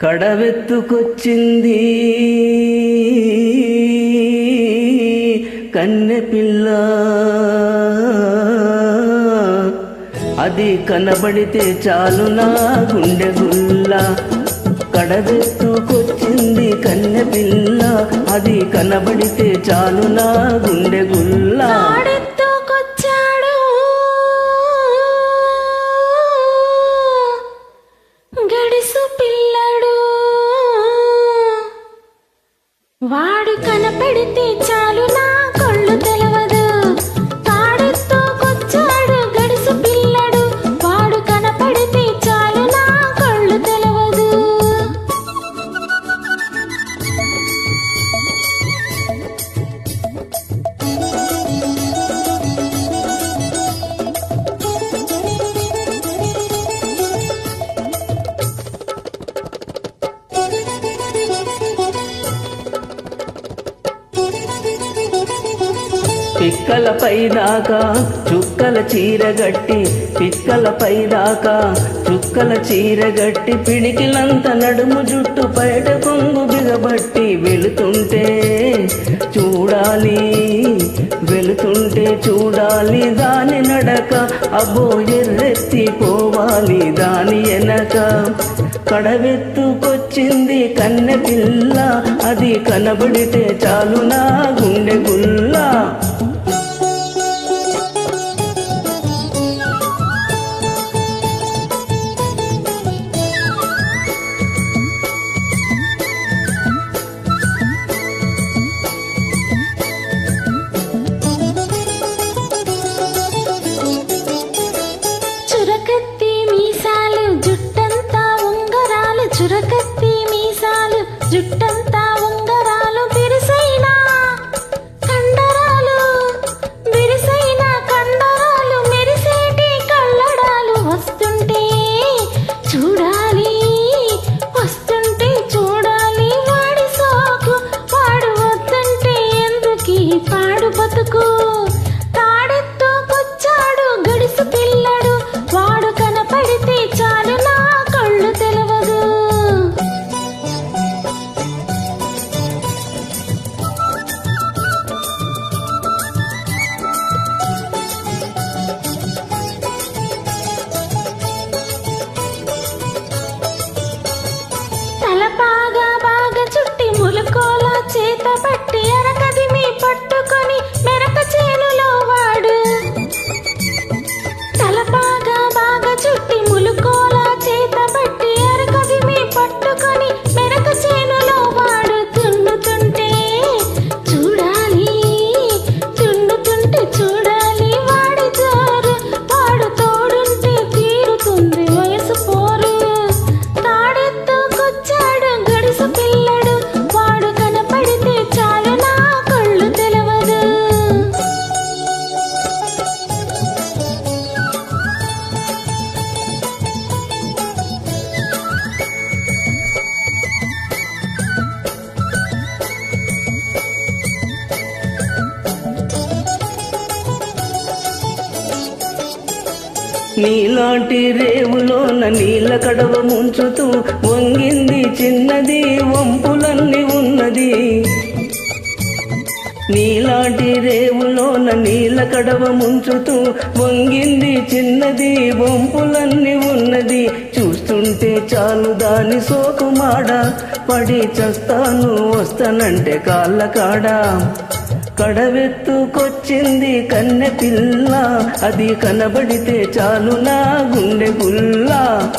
కడవెత్తుకొచ్చింది. కన్నెపిల్ల అది కనబడితే చాలు నా గుండె గుల్ల. కడవెత్తుకొచ్చింది కన్నెపిల్ల అది కనబడితే చాలు నా గుండె గుల్లా. వాడు కనపడితే చాలు నా పిక్కల పైదాకా చుక్కల చీరగట్టి పిక్కల పైదాకా చుక్కల చీరగట్టి పిడికిలంత నడుము జుట్టు బయట కొంగు బిగబట్టి వెళుతుంటే చూడాలి వెళుతుంటే చూడాలి దాని నడక అబ్బో ఎర్రెత్తి పోవాలి దాని వెనక కడవెత్తుకొచ్చింది కన్నె పిల్ల అది కనబడితే చాలు నా గుండె గుల్లా. పాడు బతుకు. తాడెత్తుకొచ్చాడు గడుసు పిల్లడు. వాడు కనపడితే చాలు నా కళ్ళు తెలవదు. తల బాగా బాగా చుట్టి ములుకోలా చేత పట్టి అరక నీలాంటి రేవులోన నీళ్ళ కడవ ముంచుతూ వంగింది చిన్నది వంపులన్నీ ఉన్నది. నీలాంటి రేవులోన నీళ్ళ కడవ ముంచుతూ వంగింది చిన్నది వంపులన్నీ ఉన్నది. చూస్తుంటే చాలు దాని సోకుమాడ పడి చస్తాను వస్తానంటే కాళ్ళ కాడా కడవెత్తుకొచ్చింది కన్నె పిల్ల. అది కనబడితే చాలు నా గుండె గుల్లా.